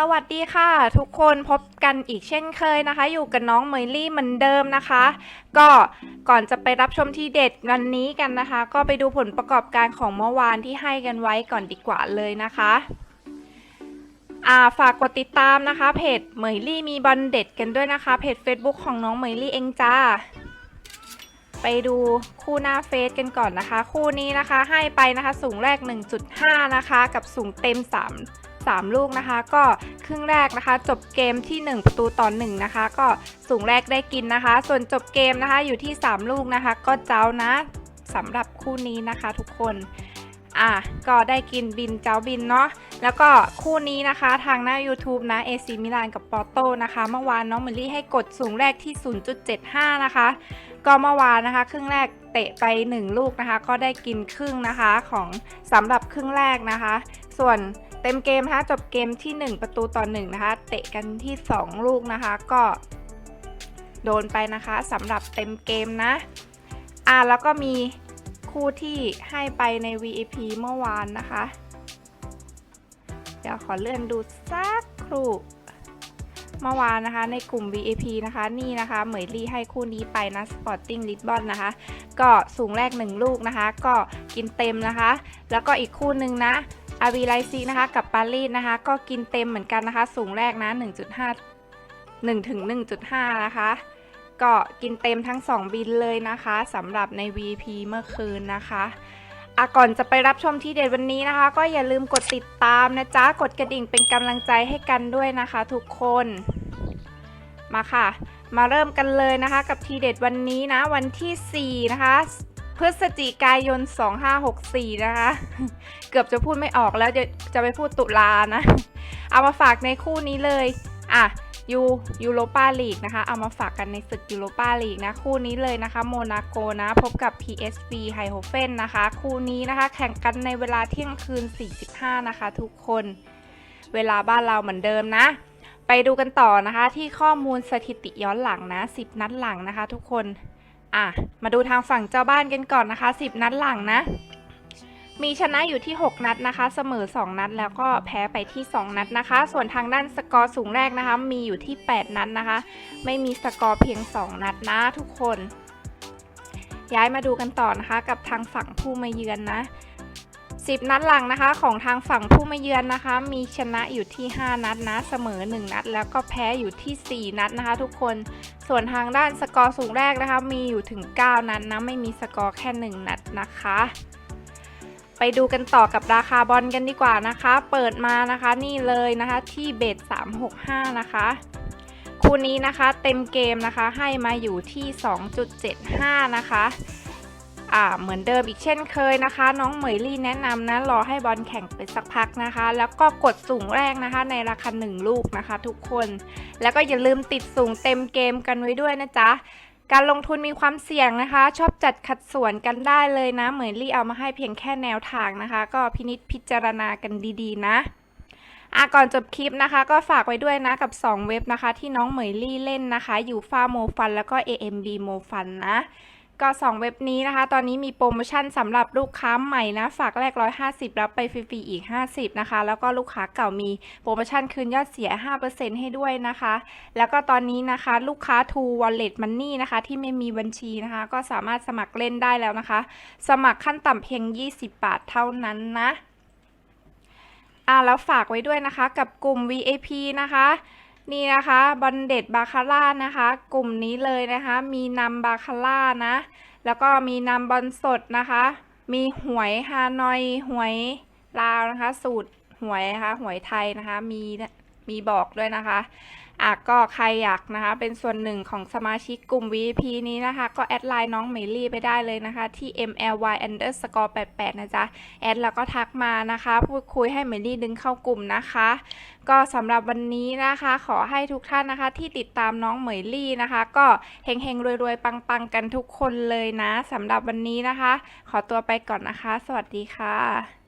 สวัสดีค่ะ ทุกคนพบกันอีกเช่นเคยนะคะ อยู่กับน้องเมยลี่เหมือนเดิมนะคะ ก็ก่อนจะไปรับชมที่เด็ดวันนี้กันนะคะ ก็ไปดูผลประกอบการของเมื่อวานที่ให้กันไว้ก่อนดีกว่าเลยนะคะอ่าฝากกดติดตามนะคะเพจเหมยลี่มีบอลเด็ดกันด้วยนะคะเพจ Facebook ของน้องเหมยลี่เองจ้า ไปดูคู่หน้าเฟซกันก่อนนะคะ คู่นี้นะคะให้ไปนะคะสูงแรก 1.5 นะคะ กับสูงเต็ม 3 3 ลูกนะคะ ก็ครึ่งแรกนะคะ จบเกมที่ 1 ประตูต่อ1นะคะ ก็สูงแรกได้กินนะคะ ส่วนจบเกมนะคะอยู่ที่ 3 ลูกนะคะ ก็เจ้านะสำหรับคู่นี้นะคะทุกคนอะก็ได้กินบินเจ้าบินเนาะแล้วก็คู่นี้นะคะทางหน้า YouTube นะ AC มิลานกับปอโตนะคะ เมื่อวานน้องเมลี่ให้กดสูงแรกที่ 0.75 นะคะ ก็เมื่อวานนะคะ ครึ่งแรกเตะไป 1 ลูกนะคะ ก็ได้กินครึ่งนะคะของสำหรับครึ่งแรกนะคะ ส่วนเต็มเกมนะคะจบเกมที่ 1 ประตูต่อ1นะคะ เตะกันที่ 2 ลูกนะคะ ก็โดนไปนะคะสำหรับเต็มเกมนะ อ่าแล้วก็มีคู่ที่ให้ไปใน VIP เมื่อวานนะคะ เดี๋ยวขอเลื่อนดูสักครู่เมื่อวานนะคะในกลุ่ม VIP นะคะ นี่นะคะเหมยลี่ให้คู่นี้ไปนะ Sporting Lisbon นะคะ ก็สูงแรก 1 ลูกนะคะ ก็กินเต็มนะคะ แล้วก็อีกคู่หนึ่งนะ อาวีไลซีนะคะ กับปารีสนะคะ ก็กินเต็มเหมือนกันนะคะ สูงแรกนะ 1.5 1ถึง1.5 นะคะ ก็กินเต็มทั้ง 2 บินเลยนะคะสำหรับใน VP เมื่อคืนนะคะอะก่อนจะไปรับชมที่เด็ดวันนี้นะคะ ก็อย่าลืมกดติดตามนะจ๊ะ กดกระดิ่งเป็นกำลังใจให้กันด้วยนะคะทุกคนมาค่ะ มาเริ่มกันเลยนะคะ กับทีเด็ดวันนี้นะ วันที่ 4 นะคะ พฤศจิกายน 2564 นะคะ เกือบจะพูดไม่ออกแล้วจะจะไปพูดตุลานะ เอามาฝากในคู่นี้เลย อะยูยูโรปาลีกนะคะ เอามาฝากกันในศึกยูโรปาลีกนะ คู่นี้เลยนะคะ โมนาโกนะ พบกับ PSV ไฮโฮเฟนนะคะ คู่นี้นะคะ แข่งกันในเวลาเที่ยงคืน 45 นะคะ ทุกคน เวลาบ้านเราเหมือนเดิมนะ ไปดูกันต่อนะคะ ที่ข้อมูลสถิติย้อนหลังนะ 10 นัดหลังนะคะ ทุกคน อะ มาดูทางฝั่งเจ้าบ้านกันก่อนนะคะ 10 นัดหลังนะ มีชนะอยู่ที่ 6 นัดนะคะ เสมอ 2 นัด แล้วก็แพ้ไปที่ 2 นัดนะคะ ส่วนทางด้านสกอร์สูงแรกนะคะ มีอยู่ที่ 8 นัดนะคะ ไม่มีสกอร์เพียง 2 นัดนะทุกคน ย้ายมาดูกันต่อนะคะ กับทางฝั่งผู้มาเยือนนะ 10 นัดหลังนะคะ ของทางฝั่งผู้มาเยือนนะคะ มีชนะอยู่ที่ 5 นัดนะเสมอ 1 นัด แล้วก็แพ้อยู่ที่ 4 นัดนะคะ ทุกคนส่วนทางด้านสกอร์สูงแรกนะคะ มีอยู่ถึง 9 นัดนะไม่มีสกอร์แค่ 1 นัดนะคะไปดูกันต่อกับราคาบอลกันดีกว่านะคะ เปิดมานะคะนี่เลยนะคะที่เบส365 นะคะ คู่นี้นะคะเต็มเกมนะคะให้มาอยู่ที่ 2.75 นะคะ เหมือนเดิมอีกเช่นเคยนะคะ น้องเหมยลี่แนะนำนะรอให้บอลแข่งไปสักพักนะคะ แล้วก็กดสูงแรกนะคะ ในราคา 1 ลูกนะคะ ทุกคน แล้วก็อย่าลืมติดสูงเต็มเกมกันไว้ด้วยนะจ๊ะการลงทุนมีความเสี่ยงนะคะ ชอบจัดขัดสวนกันได้เลยนะ เหมยลี่เอามาให้เพียงแค่แนวทางนะคะ ก็พินิจพิจารณากันดีๆ นะอะก่อนจบคลิปนะคะ ก็ฝากไว้ด้วยนะกับ 2 เว็บนะคะ ที่น้องเหมยลี่เล่นนะคะ อยู่ฟ้าโมฟันแล้วก็ AMB โมฟันนะ ก็ 2 เว็บนี้นะคะ ตอนนี้มีโปรโมชั่นสำหรับลูกค้าใหม่นะ ฝากแรก 150 รับไปฟรีๆอีก 50 นะคะ แล้วก็ลูกค้าเก่ามีโปรโมชั่นคืนยอดเสีย 5%ให้ด้วยนะคะ แล้วก็ตอนนี้นะคะ ลูกค้า True Wallet Money นะคะ ที่ไม่มีบัญชีนะคะ ก็สามารถสมัครเล่นได้แล้วนะคะ สมัครขั้นต่ำเพียง 20 บาทเท่านั้นนะอ่าแล้วฝากไว้ด้วยนะคะกับกลุ่ม VIP นะคะ นี่นะคะบอนเด็ดบาคาร่านะคะ กลุ่มนี้เลยนะคะ มีนำบาคาร่านะ แล้วก็มีนำบอลสดนะคะ มีหวยฮานอยหวยลาวนะคะ สูตรหวยนะคะหวยไทยนะคะ มีมีบอกด้วยนะคะ อะก็ใครอยากนะคะ เป็นส่วนหนึ่งของสมาชิกกลุ่ม VIP นี้นะคะ ก็แอดไลน์น้องเมลี่ไปได้เลยนะคะ ที่ mly underscore 88นะจ๊ะ แอดแล้วก็ทักมานะคะ พูดคุยให้เมลี่ดึงเข้ากลุ่มนะคะ ก็สำหรับวันนี้นะคะ ขอให้ทุกท่านนะคะที่ติดตามน้องเหมยลี่นะคะ ก็เฮงๆรวยๆ ปังๆ กันทุกคนเลยนะสำหรับวันนี้นะคะ ขอตัวไปก่อนนะคะ สวัสดีค่ะ